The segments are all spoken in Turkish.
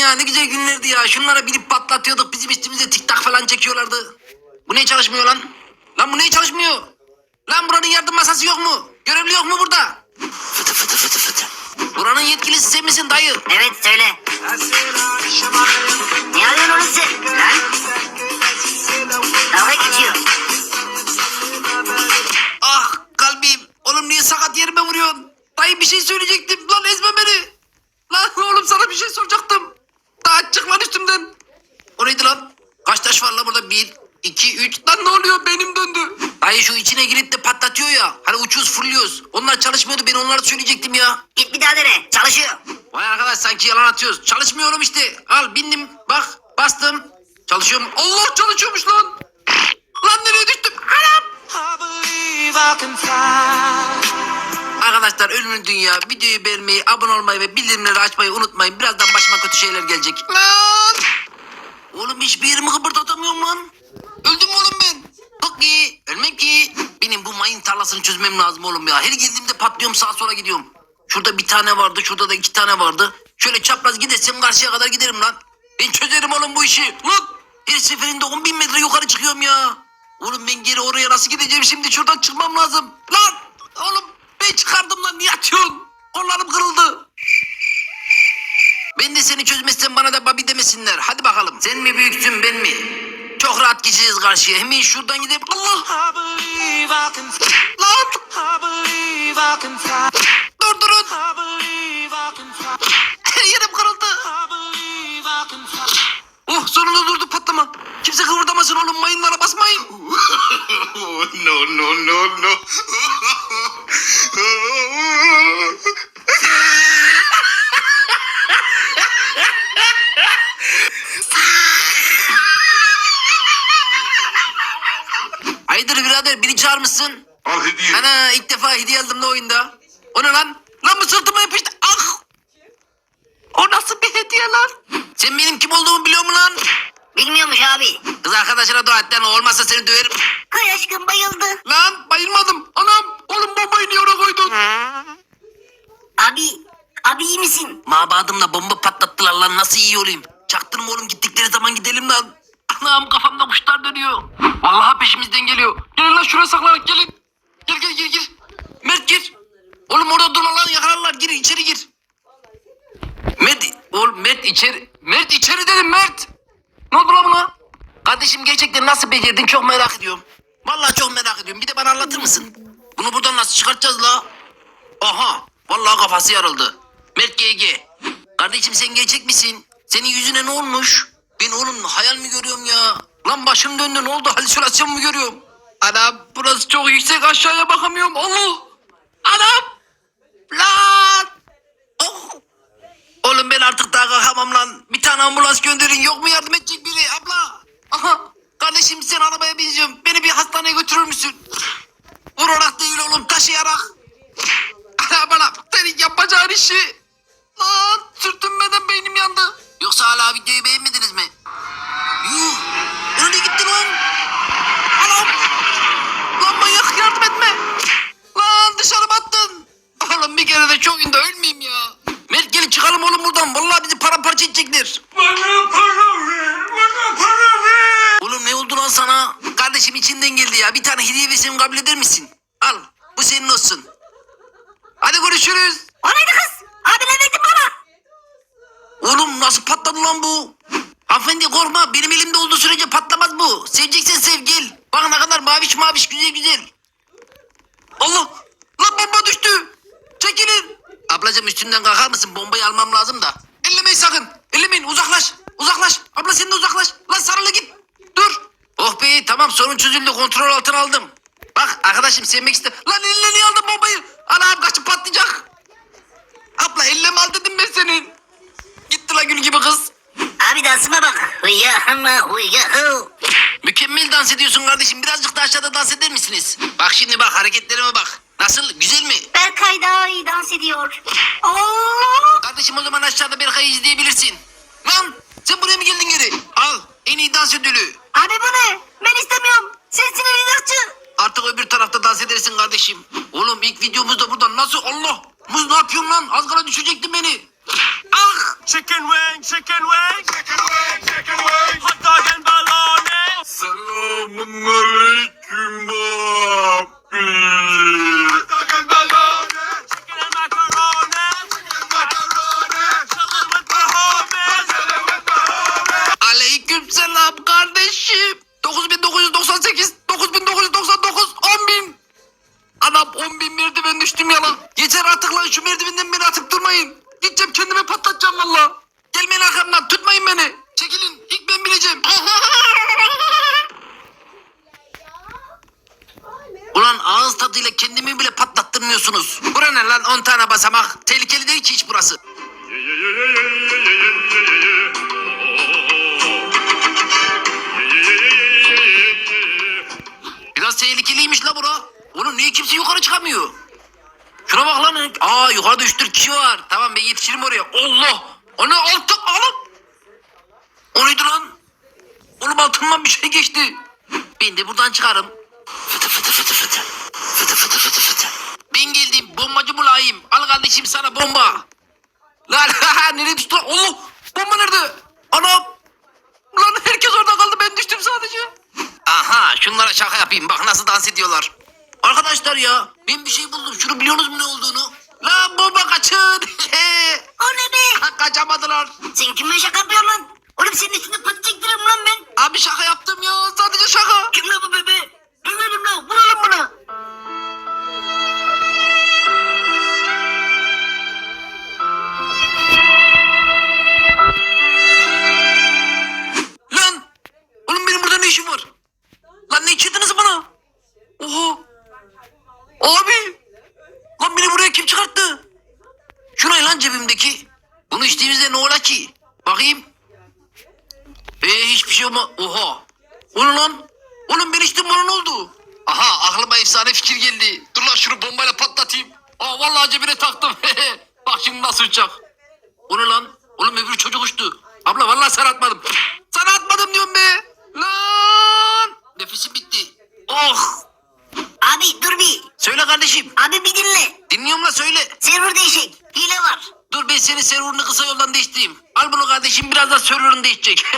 ya ne güzel günlerdi ya. Şunlara binip patlatıyorduk. Bizim üstümüze tik tak falan çekiyorlardı. Bu niye çalışmıyor lan? Lan bu niye çalışmıyor? Lan buranın yardım masası yok mu? Görevli yok mu burada? Fıtı fıtı fıtı fıtı. Buranın yetkilisi sen misin dayı? Evet söyle. Ne Dayı şu içine girip de patlatıyor ya. Hani uçuyoruz fırlıyoruz. Onlar çalışmıyordu. Ben onları söyleyecektim ya. Git bir daha dene. Çalışıyor. Vay arkadaş sanki yalan atıyoruz. Çalışmıyorum işte. Al bindim. Bak bastım. Çalışıyorum. Allah çalışıyormuş lan. Lan nereye düştüm? Anam. Arkadaşlar ölümün dünya. Videoyu beğenmeyi, abone olmayı ve bildirimleri açmayı unutmayın. Birazdan başıma kötü şeyler gelecek. Lan! Oğlum hiçbir yerimi kıpırdatamıyorum lan. Öldüm oğlum ben? İyi. Ölmem ki. Benim bu mayın tarlasını çözmem lazım oğlum ya. Her geldiğimde patlıyorum sağa sola gidiyorum. Şurada bir tane vardı. Şurada da iki tane vardı. Şöyle çapraz gidersem karşıya kadar giderim lan. Ben çözerim oğlum bu işi. Lan! Her seferinde 10 bin metre yukarı çıkıyorum ya. Oğlum ben geri oraya nasıl gideceğim şimdi? Şuradan çıkmam lazım. Lan! Oğlum ben çıkardım lan. Niye atıyorsun? Kollarım kırıldı. Ben de seni çözmezsem bana da babi demesinler. Hadi bakalım. Sen mi büyüksün ben mi? Rahat geçeceğiz karşıya. Hemen şuradan gidelim. Allah! I believe I can fly. Lan! I believe I can fly. Durdurun! I believe I can fly. Her yerim kırıldı. I believe I can fly. Oh sonunda durdu patlama. Kimse kıvırdamasın oğlum. Mayınlara basmayın. Oh, no, no, no, no. Çağırmışsın. Al hediye. Ana ilk defa hediye aldım da oyunda. O ne lan? Lan bu sırtıma yapıştı. Ah! O nasıl bir hediye lan? Sen benim kim olduğumu biliyor musun lan? Bilmiyormuş abi. Kız arkadaşına dua et lan olmazsa seni döverim. Kay aşkım bayıldı. Lan bayılmadım. Anam oğlum bombayı niye oraya koydun? Abi. Abi iyi misin? Mabadımla bomba patlattılar lan nasıl iyi olayım? Çaktırma oğlum gittikleri zaman gidelim lan. Anam kafamda kuşlar dönüyor. Vallahi peşimizden geliyor. Gelin lan şuraya saklanın gelin. Gel gel gel gir. Mert gir. Oğlum orada durma lan yakalarlar gir içeri gir. Mert oğlum Mert içeri. Mert içeri dedim Mert. Ne oldu lan buna? Kardeşim gerçekten nasıl becerdin çok merak ediyorum. Vallahi çok merak ediyorum. Bir de bana anlatır mısın? Bunu buradan nasıl çıkartacağız la? Aha vallahi kafası yarıldı. Mert GG. Kardeşim sen gerçek misin? Senin yüzüne ne olmuş? Ben oğlum hayal mi görüyorum ya? Lan başım döndü ne oldu? Halüsinasyon mu görüyorum? Anam burası çok yüksek aşağıya bakamıyorum. Allah! Anam! Lan! Oh! Oğlum ben artık daha kalkamam lan. Bir tane ambulans gönderin. Yok mu yardım edecek biri abla? Aha! Kardeşim sen arabaya bineceğim. Beni bir hastaneye götürür müsün? Vurarak değil oğlum taşıyarak. Ana bana senin yapacağın işi. Lan Kardeşim içinden geldi ya. Bir tane hediye versem kabul eder misin? Al. Bu senin olsun. Hadi görüşürüz. O neydi kız? Abi ne verdin bana? Oğlum nasıl patladı lan bu? Hanımefendi korkma benim elimde olduğu sürece patlamaz bu. Seveceksen sev gel. Bak ne kadar maviş maviş güzel güzel. Allah! Lan bomba düştü. Çekilin. Ablacığım üstünden kalkar mısın? Bombayı almam lazım da. Ellemeyin sakın. Ellemeyin uzaklaş. Uzaklaş. Abla sen de uzaklaş. Lan sarılı git. Oh be tamam sorun çözüldü kontrol altına aldım. Bak arkadaşım sevmek iste. Lan eline niye aldın bombayı? Anam kaçıp patlayacak. Abla elleme al dedim ben senin. Gitti la gül gibi kız. Abi dansıma bak. Hıya hıma hıya hı. Mükemmel dans ediyorsun kardeşim. Birazcık da aşağıda dans eder misiniz? Bak şimdi bak hareketlerime bak. Nasıl? Güzel mi? Berkay daha iyi dans ediyor. Allah! Kardeşim o zaman aşağıda Berkay'ı izleyebilirsin. Lan sen buraya mı geldin geri? En iyi dans ödülü. Abi bu ne? Ben istemiyorum. Sensin en iyi. Artık öbür tarafta dans edersin kardeşim. Oğlum ilk videomuzda buradan nasıl Allah? Muz ne yapıyorsun lan? Az kala düşecektin beni. ah! Chicken wing, chicken wing. Chicken wing, chicken wing. Hot dog and baloney. Selamun Oğlum bir merdiven düştüm ya lan. Yeter artık lan şu merdivenden beni atıp durmayın. Gideceğim kendime patlatacağım valla. Gelmeyin arkamdan tutmayın beni. Çekilin ilk ben bineceğim. Ulan ağız tadıyla kendimi bile patlattırmıyorsunuz. Bura ne lan 10 tane basamak. Tehlikeli değil ki hiç burası. Biraz tehlikeliymiş la bura. Oğlum niye kimse yukarı çıkamıyor? Şuna bak lan. Aa yukarıda 3-4 kişi var. Tamam ben yetişirim oraya. Allah. Ana altı alın. O neydi lan? Oğlum altından bir şey geçti. Ben de buradan çıkarım. Fıtı fıtı fıtı fıtı. Fıtı fıtı fıtı fıtı. Ben geldim. Bombacı bulayım. Al kardeşim sana bomba. Lan nereye düştü lan? Allah. Bomba nerede? Anam. Lan herkes orada kaldı. Ben düştüm sadece. Aha şunlara şaka yapayım. Bak nasıl dans ediyorlar. Arkadaşlar ya ben bir şey buldum. Şunu biliyorsunuz mu ne olduğunu? Lan bomba kaçın. O ne be? Kaçamadılar. Sen kime şaka yapıyorsun lan? Oğlum senin üstünde pati çektiririm lan ben. Abi şaka yaptım ya. Sadece şaka. Kim lan bu bebe? Dövelim lan vuralım bunu. Bakayım. Ee hiçbir şey olma. Oha! O ne lan? Oğlum ben içtim bana ne oldu? Aha aklıma efsane fikir geldi. Dur lan şunu bombayla patlatayım. Aa vallahi cebine taktım. Bak şimdi nasıl uçacak. O lan? Oğlum öbür çocuk uçtu. Abla vallahi sana atmadım. Sana atmadım diyorum be. Lan. Nefesim bitti. Oh. Abi dur bir. Söyle kardeşim. Abi bir dinle. Dinliyorum la söyle. Server değişik. Hile var. Dur ben senin serverını kısa yoldan değiştireyim. Kardeşim birazdan serverını değişecek.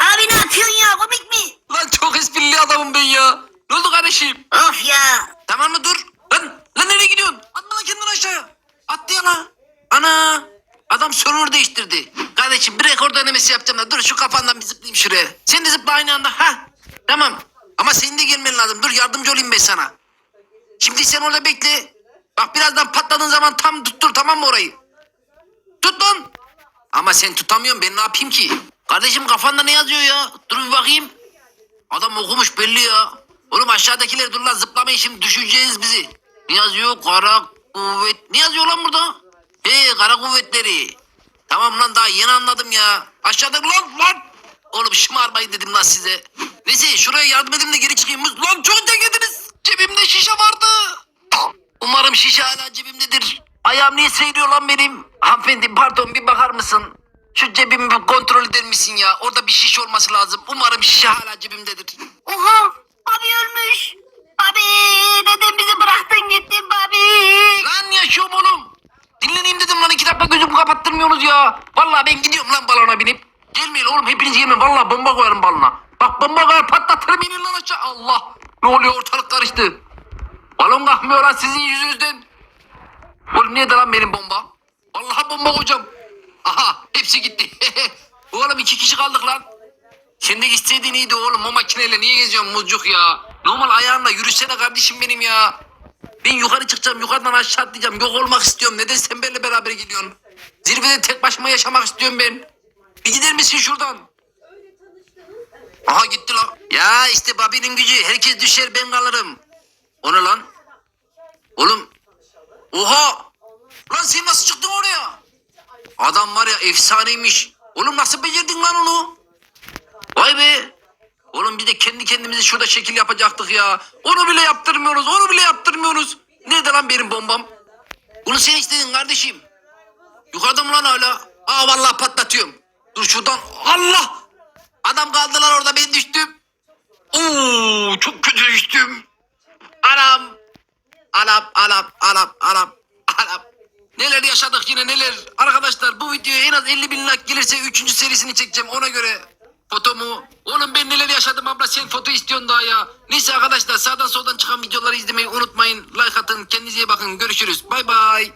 Abi ne yapıyorsun ya komik mi? lan çok esprili adamım ben ya. Ne oldu kardeşim? Of ya. Tamam mı dur. Lan, lan nereye gidiyorsun? Atma lan kendini aşağıya. Attı ya lan. Ana. Adam server değiştirdi. Kardeşim bir rekor denemesi yapacağım da dur şu kafandan bir zıplayayım şuraya. Sen de zıpla aynı anda. Ha. Tamam. Ama senin de gelmen lazım. Dur yardımcı olayım ben sana. Şimdi sen orada bekle. Bak birazdan patladığın zaman tam tuttur tamam mı orayı? Tut lan. Ama sen tutamıyorsun ben ne yapayım ki? Kardeşim kafanda ne yazıyor ya? Dur bir bakayım. Adam okumuş belli ya. Oğlum aşağıdakiler dur lan zıplamayın şimdi düşüreceğiz bizi. Ne yazıyor? Kara kuvvet. Ne yazıyor lan burada? He kara kuvvetleri. Tamam lan daha yeni anladım ya. Aşağıda lan lan. Oğlum şımarmayın dedim lan size. Neyse şuraya yardım edin de geri çıkayım. Lan çok denediniz. Cebimde şişe vardı. Umarım şişe hala cebimdedir. Ayağım niye seyiriyor lan benim? Hanımefendi pardon bir bakar mısın? Şu cebimi bir kontrol eder misin ya? Orada bir şiş olması lazım. Umarım şişe hala cebimdedir. Oha. Abi ölmüş. Abi neden bizi bıraktın gittin abi? Lan yaşıyorum oğlum. Dinleneyim dedim lan iki dakika gözümü kapattırmıyorsunuz ya. Vallahi ben gidiyorum lan balona binip. Gelmeyin oğlum hepiniz gelmeyin. Vallahi bomba koyarım balona. Bak bomba koyar patlatırım inin lan aşağı. Allah. Ne oluyor ortalık karıştı. Balon kalkmıyor lan sizin yüzünüzden. Oğlum nerede lan benim bomba? Vallahi bomba koyacağım. Aha hepsi gitti. oğlum iki kişi kaldık lan. Sen de gitseydin iyiydi oğlum o makineyle niye geziyorsun muzcuk ya? Normal ayağınla yürüsene kardeşim benim ya. Ben yukarı çıkacağım yukarıdan aşağı atlayacağım yok olmak istiyorum. Neden sen benimle beraber gidiyorsun? Zirvede tek başıma yaşamak istiyorum ben. Bir gider misin şuradan? Aha gitti lan. Ya işte Babi'nin gücü. Herkes düşer ben kalırım. O ne lan? Oğlum. Oha. Lan sen nasıl çıktın oraya? Adam var ya efsaneymiş. Oğlum nasıl becerdin lan onu? Vay be. Oğlum bir de kendi kendimize şurada şekil yapacaktık ya. Onu bile yaptırmıyoruz. Onu bile yaptırmıyoruz. Nerede lan benim bombam? Bunu sen istedin kardeşim. Yukarıda mı lan hala? Aa vallahi patlatıyorum. Dur şuradan. Allah! Adam kaldılar orada ben düştüm. Oo çok kötü düştüm. Anam. Anam anam anam anam anam. Neler yaşadık yine neler. Arkadaşlar bu videoya en az 50 bin like gelirse 3. serisini çekeceğim ona göre. Fotomu. Oğlum ben neler yaşadım abla sen foto istiyorsun daha ya. Neyse arkadaşlar sağdan soldan çıkan videoları izlemeyi unutmayın. Like atın kendinize iyi bakın görüşürüz. Bay bay.